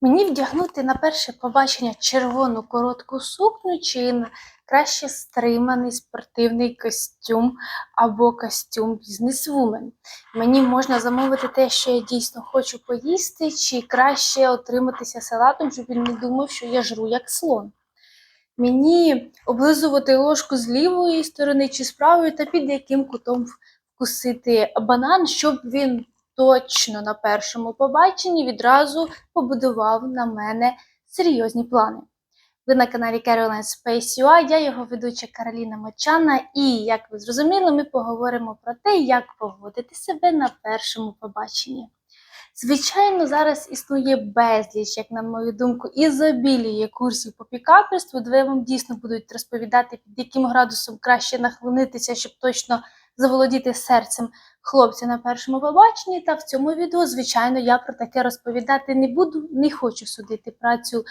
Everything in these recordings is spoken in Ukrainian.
Мені вдягнути на перше побачення червону коротку сукню чи на- краще стриманий спортивний костюм або костюм бізнесвумен. Мені можна замовити те, що я дійсно хочу поїсти, чи краще отриматися салатом, щоб він не думав, що я жру як слон. Мені облизувати ложку з лівої сторони чи з правої, та під яким кутом вкусити банан, щоб він точно на першому побаченні відразу побудував на мене серйозні плани. Ви на каналі Caroline Space UI, я його ведуча Кароліна Мочана, і як ви зрозуміли, ми поговоримо про те, як поводити себе на першому побаченні. Звичайно, зараз існує безліч, як на мою думку, ізобіліє курсів по пікаперству, де вам дійсно будуть розповідати, під яким градусом краще нахилитися, щоб точно заволодіти серцем хлопця на першому побаченні. Та в цьому відео, звичайно, я про таке розповідати не буду, не хочу судити працю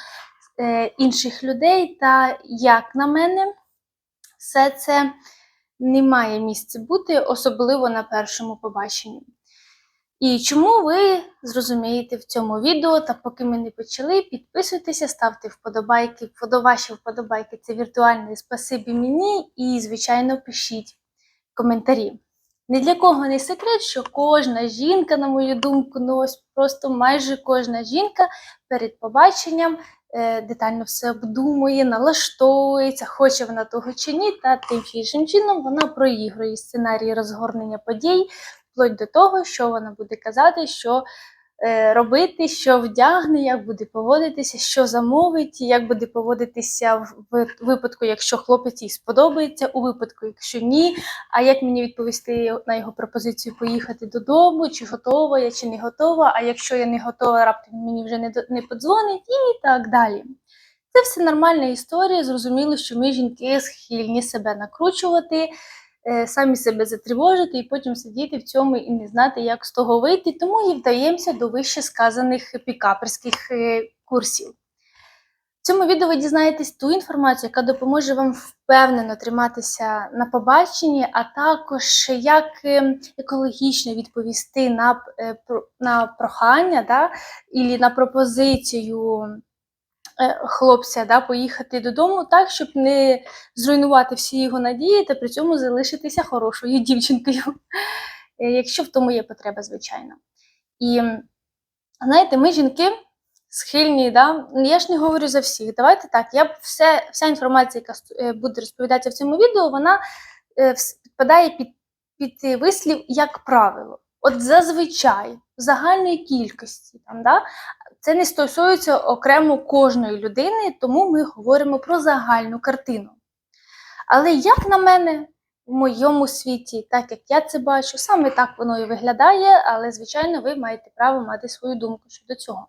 е, інших людей. Та, як на мене, все це не має місця бути, особливо на першому побаченні. І чому ви зрозумієте в цьому відео, та поки ми не почали, підписуйтеся, ставте вподобайки, ваші вподобайки це віртуальне спасибі мені, і, звичайно, пишіть коментарі. Ні для кого не секрет, що кожна жінка, на мою думку, ну ось просто майже кожна жінка перед побаченням е, детально все обдумує, налаштовується, хоче вона того чи ні, та тим чи іншим чином вона проігрує сценарій розгорнення подій, вплоть до того, що вона буде казати, що робити, що вдягне, як буде поводитися, що замовить, як буде поводитися в випадку, якщо хлопець їй сподобається, у випадку, якщо ні. А як мені відповісти на його пропозицію поїхати додому, чи готова я, чи не готова, а якщо я не готова, раптом мені вже не, не подзвонить і так далі. Це все нормальна історія. Зрозуміло, що ми жінки схильні себе накручувати, е, самі себе затривожити і потім сидіти в цьому і не знати, як з того вийти. Тому і вдаємося до вище сказаних пікаперських е, курсів. В цьому відео ви дізнаєтесь ту інформацію, яка допоможе вам впевнено триматися на побаченні, а також як е, екологічно відповісти на, е, на прохання да, і на пропозицію е, хлопця да, поїхати додому так, щоб не зруйнувати всі його надії та при цьому залишитися хорошою дівчинкою, Е, якщо в тому є потреба, звичайно. І знаєте, ми жінки схильні, да? ну, я ж не говорю за всіх. Давайте так. Я все, вся інформація, яка е, буде розповідатися в цьому відео, вона е, підпадає під, під е, вислів як правило. От зазвичай, в загальної кількості, там, да? Це не стосується окремо кожної людини, тому ми говоримо про загальну картину. Але як на мене, в моєму світі, так як я це бачу, саме так воно і виглядає, але, звичайно, ви маєте право мати свою думку щодо цього.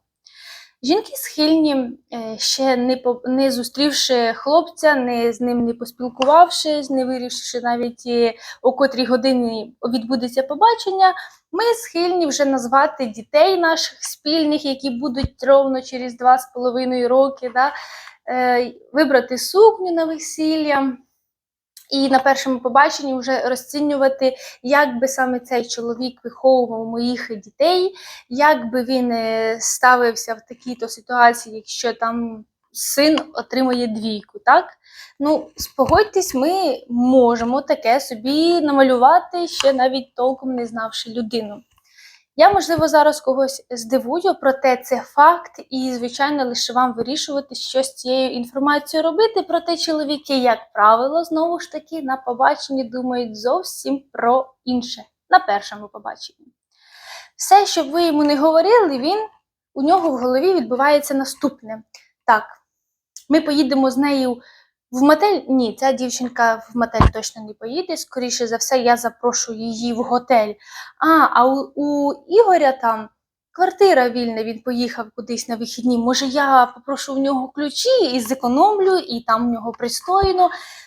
Жінки схильні, е, ще не, не зустрівши хлопця, не з ним не поспілкувавшись, не вирішивши навіть е, о котрій годині відбудеться побачення, ми схильні вже назвати дітей наших спільних, які будуть ровно через два з половиною роки, да, е, вибрати сукню на весілля. І на першому побаченні вже розцінювати, як би саме цей чоловік виховував моїх дітей, як би він е, ставився в такій-то ситуації, якщо там син отримує двійку, так? Ну, спогодьтесь, ми можемо таке собі намалювати, ще навіть толком не знавши людину. Я, можливо, зараз когось здивую, проте це факт, і, звичайно, лише вам вирішувати, що з цією інформацією робити. Проте чоловіки, як правило, знову ж таки на побаченні думають зовсім про інше на першому побаченні. Все, що ви йому не говорили, він у нього в голові відбувається наступне. Так, ми поїдемо з нею в мотель. Ні, ця дівчинка в мотель точно не поїде. Скоріше за все, я запрошую її в готель. А, а у, у Ігоря там квартира вільна, він поїхав кудись на вихідні. Може, я попрошу в нього ключі і зекономлю, і там в нього пристойно.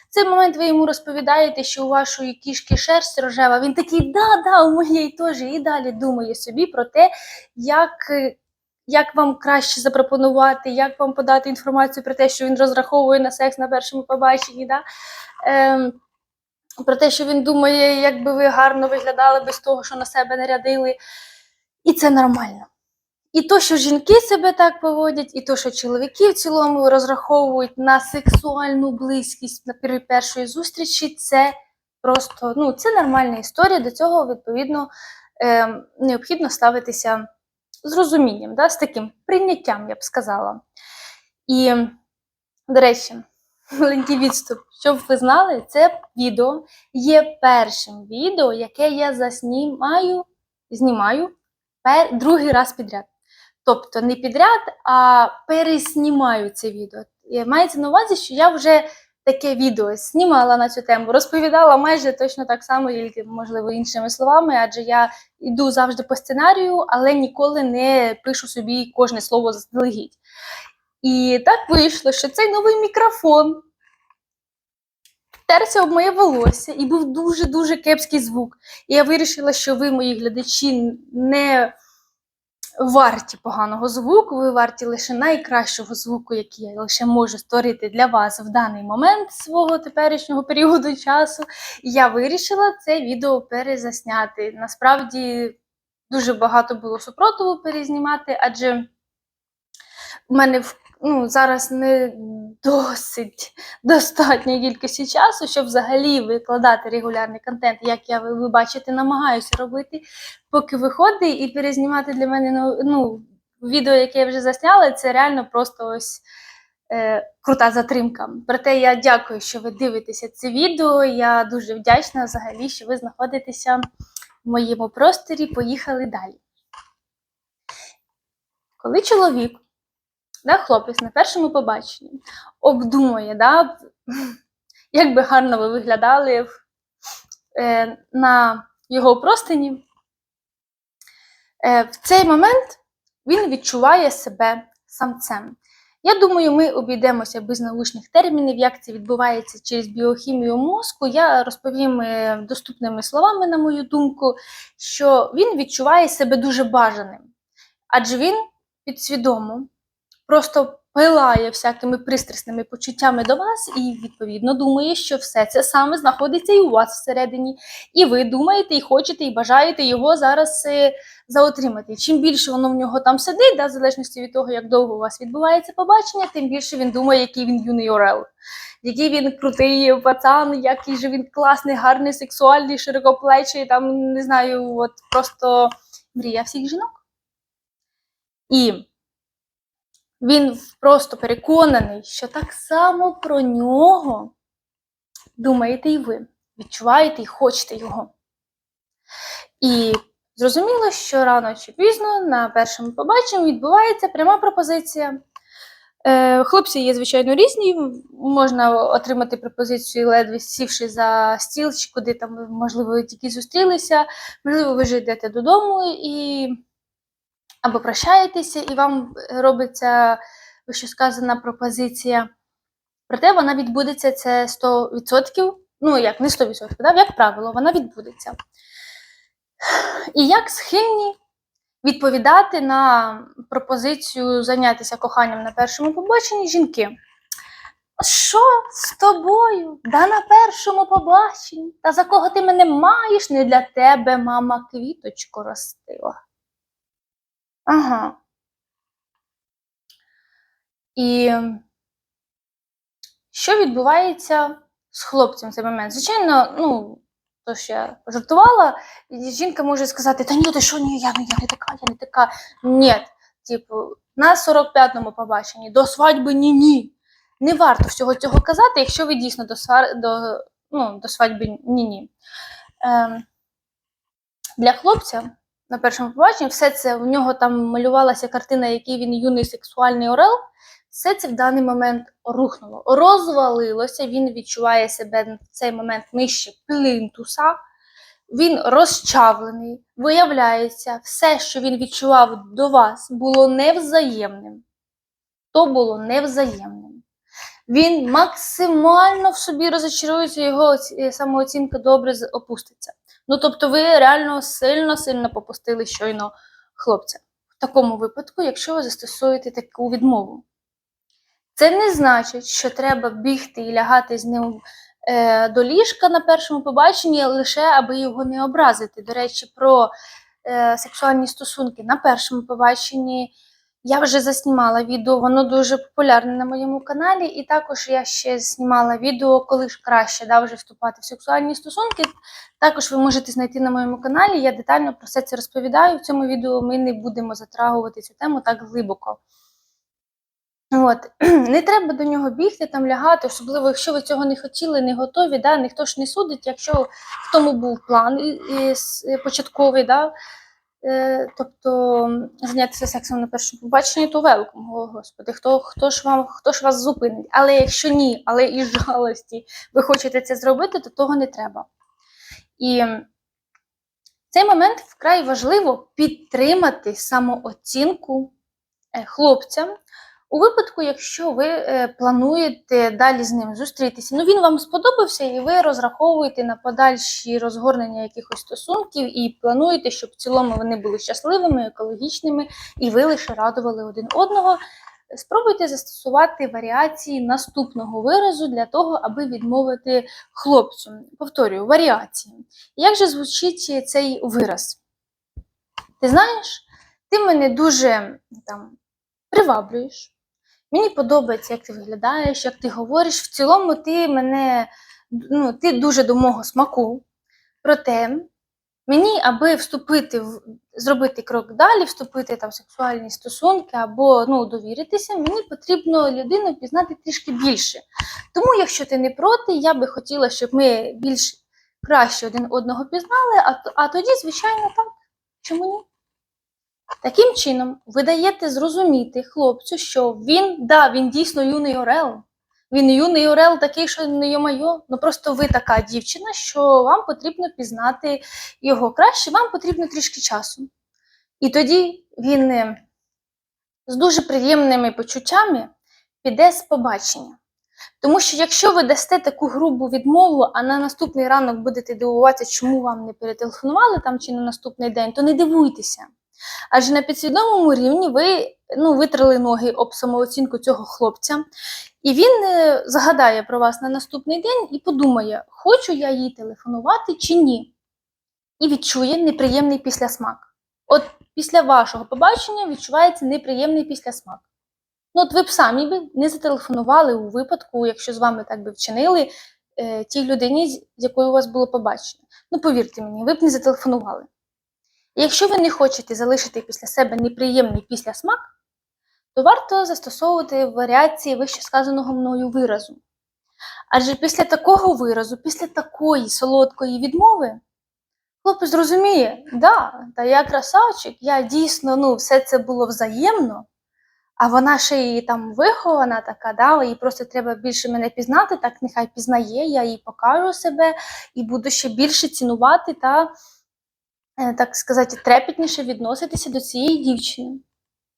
В цей момент ви йому розповідаєте, що у вашої кішки шерсть рожева. Він такий, да, да, у моєї теж. І далі думає собі про те, як, як вам краще запропонувати, як вам подати інформацію про те, що він розраховує на секс на першому побаченні. Да? Ем, про те, що він думає, як би ви гарно виглядали без того, що на себе нарядили. І це нормально. І то, що жінки себе так поводять, і то, що чоловіки в цілому розраховують на сексуальну близькість на першої зустрічі, це просто ну, це нормальна історія. До цього, відповідно, е, необхідно ставитися з розумінням, да, з таким прийняттям, я б сказала. І, до речі, маленький відступ, щоб ви знали, це відео є першим відео, яке я заснімаю, знімаю пер, другий раз підряд. Тобто не підряд, а переснімаю це відео. І Мається на увазі, що я вже таке відео знімала на цю тему, розповідала майже точно так само, тільки, можливо, іншими словами, адже я йду завжди по сценарію, але ніколи не пишу собі кожне слово заздалегідь. І так вийшло, що цей новий мікрофон терся об моє волосся і був дуже-дуже кепський звук. І я вирішила, що ви, мої глядачі, не варті поганого звуку, ви варті лише найкращого звуку, який я лише можу створити для вас в даний момент свого теперішнього періоду часу. І я вирішила це відео перезасняти. Насправді дуже багато було супротиву перезнімати, адже в мене в- ну, зараз не досить достатньої кількості часу, щоб взагалі викладати регулярний контент, як я ви, ви бачите, намагаюся робити, поки виходить, і перезнімати для мене ну, ну, відео, яке я вже засняла, це реально просто ось. Е, крута затримка. Проте я дякую, що ви дивитеся це відео. Я дуже вдячна взагалі, що ви знаходитеся в моєму просторі. Поїхали далі. Коли чоловік, да, хлопець на першому побаченні обдумує, да, як би гарно ви виглядали е, на його простині, е, в цей момент він відчуває себе самцем. Я думаю, ми обійдемося без научних термінів, як це відбувається через біохімію мозку. Я розповім е, доступними словами, на мою думку, що він відчуває себе дуже бажаним, адже він підсвідомо просто пилає всякими пристрасними почуттями до вас і, відповідно, думає, що все це саме знаходиться і у вас всередині. І ви думаєте, і хочете, і бажаєте його зараз е, заотримати. Чим більше воно в нього там сидить, да, в залежності від того, як довго у вас відбувається побачення, тим більше він думає, який він юний орел, який він крутий пацан, який же він класний, гарний, сексуальний, широкоплечий, там не знаю, от просто мрія всіх жінок. І він просто переконаний, що так само про нього думаєте і ви, відчуваєте і хочете його. І зрозуміло, що рано чи пізно на першому побаченні відбувається пряма пропозиція. Е, хлопці є, звичайно, різні. Можна отримати пропозицію, ледве сівши за стіл, чи куди там, можливо, тільки зустрілися, можливо, ви вже йдете додому і або прощаєтеся, і вам робиться вищесказана пропозиція. Проте вона відбудеться це 100%, ну як не 100%, да? як правило, вона відбудеться. І як схильні відповідати на пропозицію зайнятися коханням на першому побаченні жінки? Що з тобою? Да на першому побаченні? Та за кого ти мене маєш? Не для тебе мама квіточку ростила. Ага. І що відбувається з хлопцем в цей момент? Звичайно, ну, то, що я пожартувала, і жінка може сказати, та ні, ти що, ні, я, я не така, я не така. Ні, типу, на 45-му побаченні, до свадьби ні-ні. Не варто всього цього казати, якщо ви дійсно до, до, ну, до свадьби ні-ні. Ем, для хлопця на першому побаченні все це в нього там малювалася картина, який він юний сексуальний орел. Все це в даний момент рухнуло, розвалилося. Він відчуває себе в цей момент нижче плинтуса. Він розчавлений. Виявляється, все, що він відчував до вас, було невзаємним. То було невзаємним. Він максимально в собі розочарується, його самооцінка добре опуститься. Ну, тобто, ви реально сильно-сильно попустили щойно хлопця. В такому випадку, якщо ви застосуєте таку відмову. Це не значить, що треба бігти і лягати з ним е, до ліжка на першому побаченні, лише аби його не образити. До речі, про е, сексуальні стосунки на першому побаченні. Я вже заснімала відео, воно дуже популярне на моєму каналі, і також я ще знімала відео, коли ж краще да, вже вступати в сексуальні стосунки. Також ви можете знайти на моєму каналі. Я детально про все це розповідаю. В цьому відео ми не будемо затрагувати цю тему так глибоко. От. Не треба до нього бігти, там лягати, особливо, якщо ви цього не хотіли, не готові, да? ніхто ж не судить, якщо в тому був план і, і, е, початковий, да? Е, тобто зайнятися сексом на першому побаченні, то велком, о господи, хто, хто, ж вам, хто ж вас зупинить? Але якщо ні, але із жалості ви хочете це зробити, то того не треба. І в цей момент вкрай важливо підтримати самооцінку е, хлопця. У випадку, якщо ви е, плануєте далі з ним зустрітися, ну він вам сподобався, і ви розраховуєте на подальші розгорнення якихось стосунків і плануєте, щоб в цілому вони були щасливими, екологічними, і ви лише радували один одного. Спробуйте застосувати варіації наступного виразу для того, аби відмовити хлопцю. Повторюю, варіації. Як же звучить цей вираз? Ти знаєш, ти мене дуже там приваблюєш. Мені подобається, як ти виглядаєш, як ти говориш. В цілому, ти мене ну, ти дуже до мого смаку. Проте мені, аби вступити зробити крок далі, вступити там в сексуальні стосунки або ну, довіритися, мені потрібно людину пізнати трішки більше. Тому, якщо ти не проти, я би хотіла, щоб ми більш краще один одного пізнали, а, а тоді, звичайно, так. Чому ні? Таким чином, ви даєте зрозуміти хлопцю, що він, да, він дійсно юний Орел. Він юний Орел такий, що не йо-майо. Ну просто ви така дівчина, що вам потрібно пізнати його краще, вам потрібно трішки часу. І тоді він е, з дуже приємними почуттями піде з побачення. Тому що якщо ви дасте таку грубу відмову, а на наступний ранок будете дивуватися, чому вам не перетелефонували там чи на наступний день, то не дивуйтеся. Адже на підсвідомому рівні ви ну, витрали ноги об самооцінку цього хлопця, і він е, згадає про вас на наступний день і подумає, хочу я їй телефонувати чи ні. І відчує неприємний післясмак. От після вашого побачення відчувається неприємний післясмак. Ну, от ви б самі би не зателефонували у випадку, якщо з вами так би вчинили е, тій людині, з якою у вас було побачення. Ну, повірте мені, ви б не зателефонували. І якщо ви не хочете залишити після себе неприємний післясмак, то варто застосовувати варіації вище сказаного мною виразу. Адже після такого виразу, після такої солодкої відмови, хлопець зрозуміє, да, та я красавчик, я дійсно, ну, все це було взаємно, а вона ще і там вихована така, да, їй просто треба більше мене пізнати, так нехай пізнає, я їй покажу себе і буду ще більше цінувати та, так сказати, трепетніше відноситися до цієї дівчини.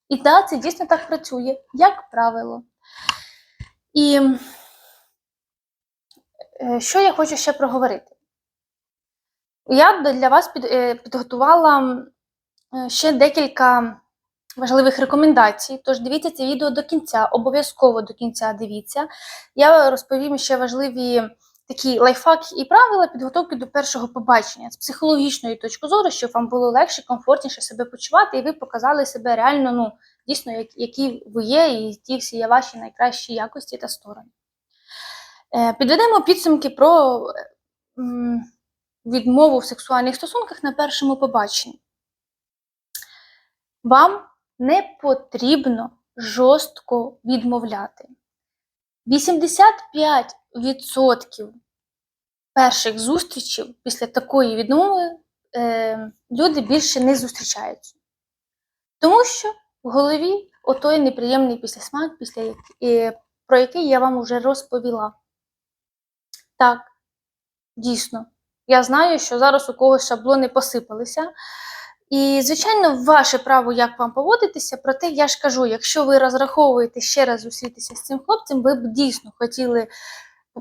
І так, це дійсно так працює, як правило. І е, що я хочу ще проговорити? Я для вас е, підготувала е, ще декілька важливих рекомендацій. Тож дивіться це відео до кінця, обов'язково до кінця дивіться. Я розповім ще важливі такі лайфхаки і правила підготовки до першого побачення з психологічної точки зору, щоб вам було легше, комфортніше себе почувати, і ви показали себе реально, ну, дійсно, як- які ви є, і ті всі є ваші найкращі якості та сторони. Е, Підведемо підсумки про м, відмову в сексуальних стосунках на першому побаченні. Вам не потрібно жорстко відмовляти. 85% перших зустрічей після такої відмови е, люди більше не зустрічаються. Тому що в голові отой неприємний післясмак, після е, про який я вам вже розповіла. Так, дійсно. Я знаю, що зараз у когось шаблони посипалися. І, звичайно, ваше право, як вам поводитися, проте я ж кажу, якщо ви розраховуєте ще раз зустрітися з цим хлопцем, ви б дійсно хотіли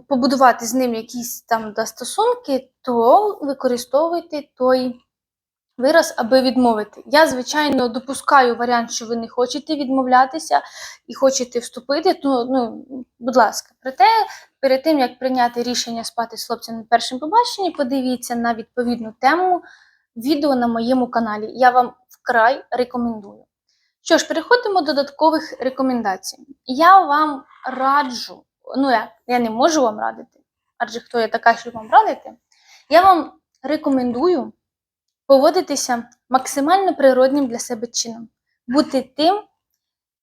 побудувати з ним якісь там да, стосунки, то використовуйте той вираз, аби відмовити. Я, звичайно, допускаю варіант, що ви не хочете відмовлятися і хочете вступити, то, ну, будь ласка, проте перед тим, як прийняти рішення спати з хлопцем на першому побаченні, подивіться на відповідну тему відео на моєму каналі. Я вам вкрай рекомендую. Що ж, переходимо до додаткових рекомендацій. Я вам раджу, ну як, я не можу вам радити, адже хто я така, щоб вам радити, я вам рекомендую поводитися максимально природнім для себе чином, бути тим,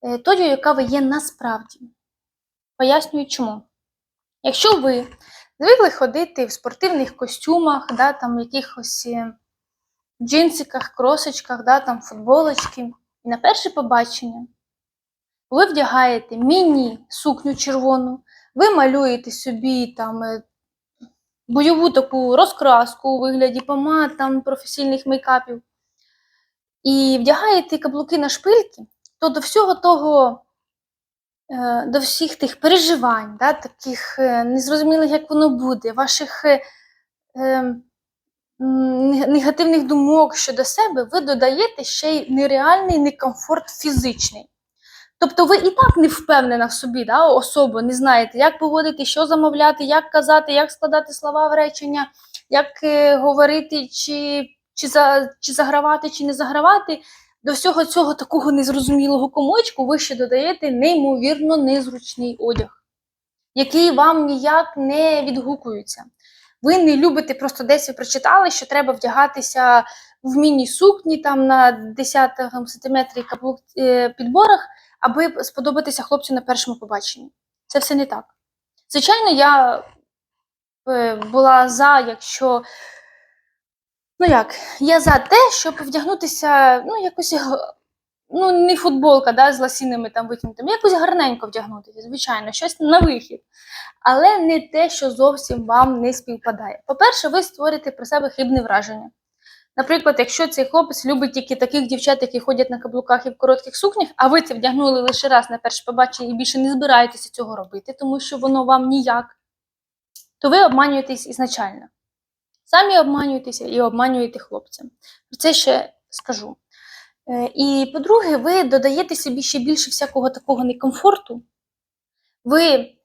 е, тою, яка ви є насправді. Пояснюю чому. Якщо ви звикли ходити в спортивних костюмах, да, там, якихось е, джинсиках, кросочках, да, там, футболочки, і на перше побачення ви вдягаєте міні-сукню червону, ви малюєте собі там е, бойову таку розкраску у вигляді помад, там, професійних мейкапів, і вдягаєте каблуки на шпильки, то до всього того, е, до всіх тих переживань, да, таких е, незрозумілих, як воно буде, ваших негативних думок щодо себе, ви додаєте ще й нереальний некомфорт фізичний. Тобто ви і так не впевнена в собі, да, особа, не знаєте, як поводити, що замовляти, як казати, як складати слова в речення, як е, говорити, чи, чи, за, чи загравати, чи не загравати. До всього цього такого незрозумілого комочку ви ще додаєте неймовірно незручний одяг, який вам ніяк не відгукується. Ви не любите просто десь ви прочитали, що треба вдягатися в міні-сукні там на 10 сантиметрі каблук е, підборах, аби сподобатися хлопцю на першому побаченні. Це все не так. Звичайно, я е, була за, якщо. Ну як, я за те, щоб вдягнутися, ну, якось, ну, не футболка, да, з ласінами там витягнутими, якось гарненько вдягнутися, звичайно, щось на вихід. Але не те, що зовсім вам не співпадає. По-перше, ви створите про себе хибне враження. Наприклад, якщо цей хлопець любить тільки таких дівчат, які ходять на каблуках і в коротких сукнях, а ви це вдягнули лише раз на перше побачення і більше не збираєтеся цього робити, тому що воно вам ніяк, то ви обманюєтесь ізначально. Самі обманюєтеся і обманюєте хлопця. Про це ще скажу. Е, І по-друге, ви додаєте собі ще більше всякого такого некомфорту. Ви е,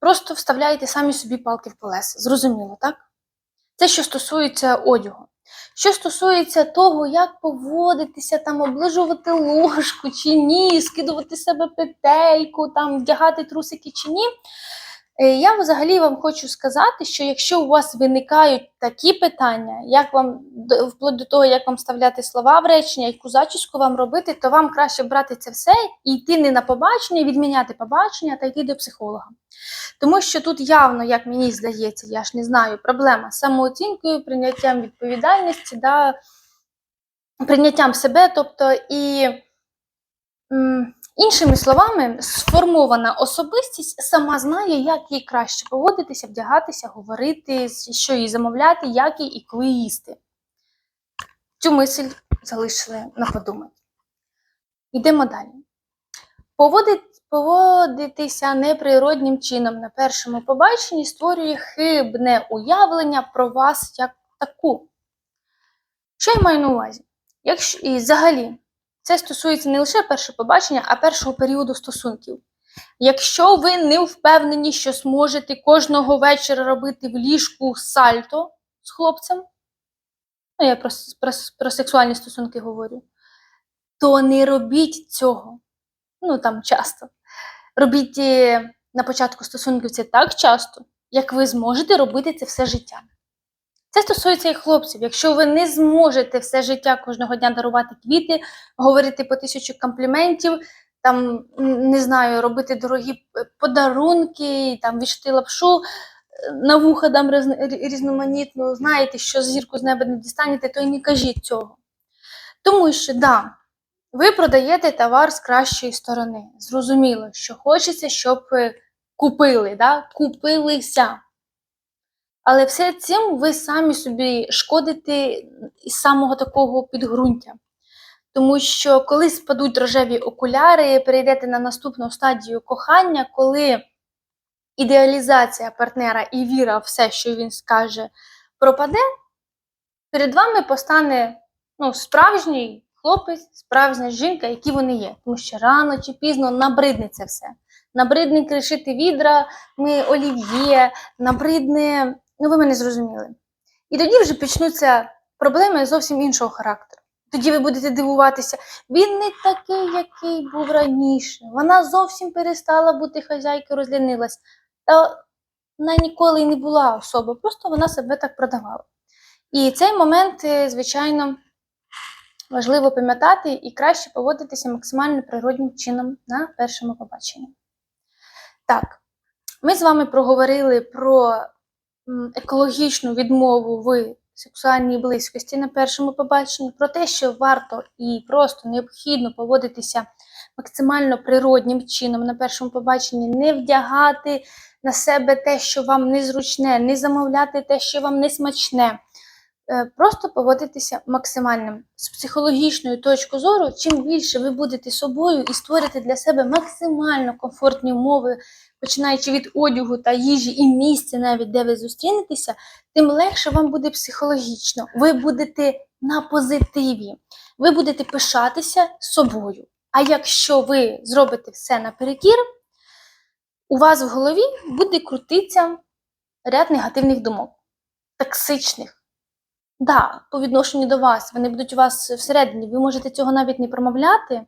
просто вставляєте самі собі палки в колеса. Зрозуміло, так? Це що стосується одягу. Що стосується того, як поводитися, там, оближувати ложку чи ні, скидувати себе петельку, там, вдягати трусики чи ні. Е, Я взагалі вам хочу сказати, що якщо у вас виникають такі питання, як вам вплоть до того, як вам вставляти слова в речення, яку зачіску вам робити, то вам краще брати це все і йти не на побачення, відміняти побачення та йти до психолога. Тому що тут явно, як мені здається, я ж не знаю, проблема з самооцінкою, прийняттям відповідальності, да, прийняттям себе, тобто і. Іншими словами, сформована особистість сама знає, як їй краще поводитися, вдягатися, говорити, що їй замовляти, як їй і коли їсти. Цю мисль залишили на подумати. Йдемо далі. Поводитися неприроднім чином на першому побаченні створює хибне уявлення про вас як таку. Що я маю на увазі? Якщо, і взагалі, це стосується не лише першого побачення, а першого періоду стосунків. Якщо ви не впевнені, що зможете кожного вечора робити в ліжку сальто з хлопцем, ну я про, про, про сексуальні стосунки говорю, то не робіть цього. Ну там часто. Робіть е, на початку стосунків це так часто, як ви зможете робити це все життя. Це стосується і хлопців. Якщо ви не зможете все життя кожного дня дарувати квіти, говорити по тисячу компліментів, там не знаю, робити дорогі е, подарунки, там вішати лапшу е, на вуха дам різноманітну, знаєте, що зірку з неба не дістанете, то й не кажіть цього. Тому що, да, ви продаєте товар з кращої сторони. Зрозуміло, що хочеться, щоб е, купили, да? купилися. Але все цим ви самі собі шкодите із самого такого підґрунтя. Тому що коли спадуть рожеві окуляри, перейдете на наступну стадію кохання, коли ідеалізація партнера і віра в все, що він скаже, пропаде, перед вами постане ну, справжній хлопець, справжня жінка, які вони є. Тому що рано чи пізно набридне це все. Набридне кришити відра, ми олів'є, набридне, ну ви мене зрозуміли. І тоді вже почнуться проблеми зовсім іншого характеру. Тоді ви будете дивуватися, він не такий, який був раніше. Вона зовсім перестала бути хазяйкою, розлінилась. Та вона ніколи і не була особа, просто вона себе так продавала. І цей момент, е, звичайно, важливо пам'ятати і краще поводитися максимально природнім чином на першому побаченні. Так, ми з вами проговорили про екологічну відмову в сексуальній близькості на першому побаченні, про те, що варто і просто необхідно поводитися максимально природнім чином на першому побаченні, не вдягати на себе те, що вам незручне, не замовляти те, що вам не смачне. Е, Просто поводитися максимально з психологічної точки зору, чим більше ви будете собою і створите для себе максимально комфортні умови, починаючи від одягу та їжі і місця, навіть де ви зустрінетеся, тим легше вам буде психологічно. Ви будете на позитиві, ви будете пишатися собою. А якщо ви зробите все наперекір, у вас в голові буде крутитися ряд негативних думок, токсичних. Да, по відношенню до вас, вони будуть у вас всередині, ви можете цього навіть не промовляти.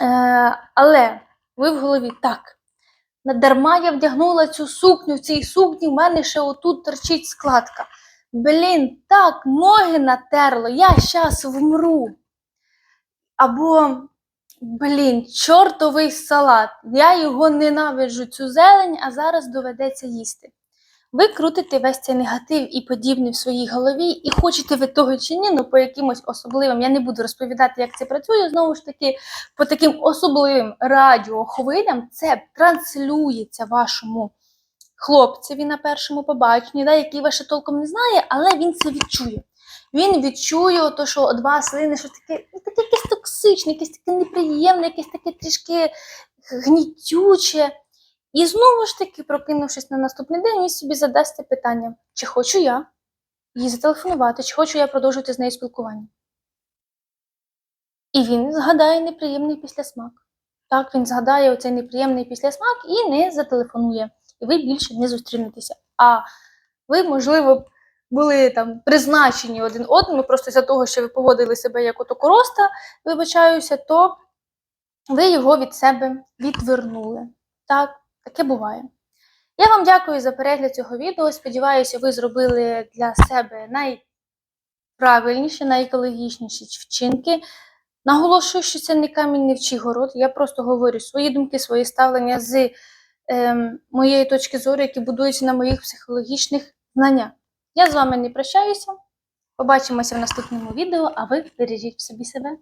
Е, але ви в голові так. Надарма я вдягнула цю сукню, в цій сукні в мене ще отут торчить складка. Блін, так, ноги натерло, я щас вмру. Або, блін, чортовий салат. Я його ненавиджу, цю зелень, а зараз доведеться їсти. Ви крутите весь цей негатив і подібне в своїй голові, і хочете ви того чи ні, ну по якимось особливим, я не буду розповідати, як це працює. Знову ж таки, по таким особливим радіохвилям це транслюється вашому хлопцеві на першому побаченні, да, який вас ще толком не знає, але він це відчує. Він відчує, то, що від вас лине щось таке, ну, таке якесь токсичне, якесь таке неприємне, якесь таке трішки гнітюче. І знову ж таки, прокинувшись на наступний день, він собі задасться питання, чи хочу я їй зателефонувати, чи хочу я продовжувати з нею спілкування. І він згадає неприємний післясмак. Так, він згадає оцей неприємний післясмак і не зателефонує. І ви більше не зустрінетеся. А ви, можливо, були там призначені один одному, просто за того, що ви поводили себе як ото короста, вибачаюся, то ви його від себе відвернули. Так, таке буває. Я вам дякую за перегляд цього відео. Сподіваюся, ви зробили для себе найправильніші, найекологічніші вчинки. Наголошую, що це не камінь не вчий город. Я просто говорю свої думки, свої ставлення з ем, моєї точки зору, які будуються на моїх психологічних знаннях. Я з вами не прощаюся. Побачимося в наступному відео, а ви бережіть в собі себе.